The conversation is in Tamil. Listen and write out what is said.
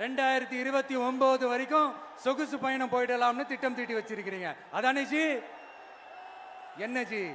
ரெண்டாயிரத்தி இருபத்தி ஒன்பது வரைக்கும் சொகுசு பயணம் போயிடலாம்னு திட்டம் தீட்டி வச்சிருக்கிறீங்க. அதானே ஜி? என்ன ஜி?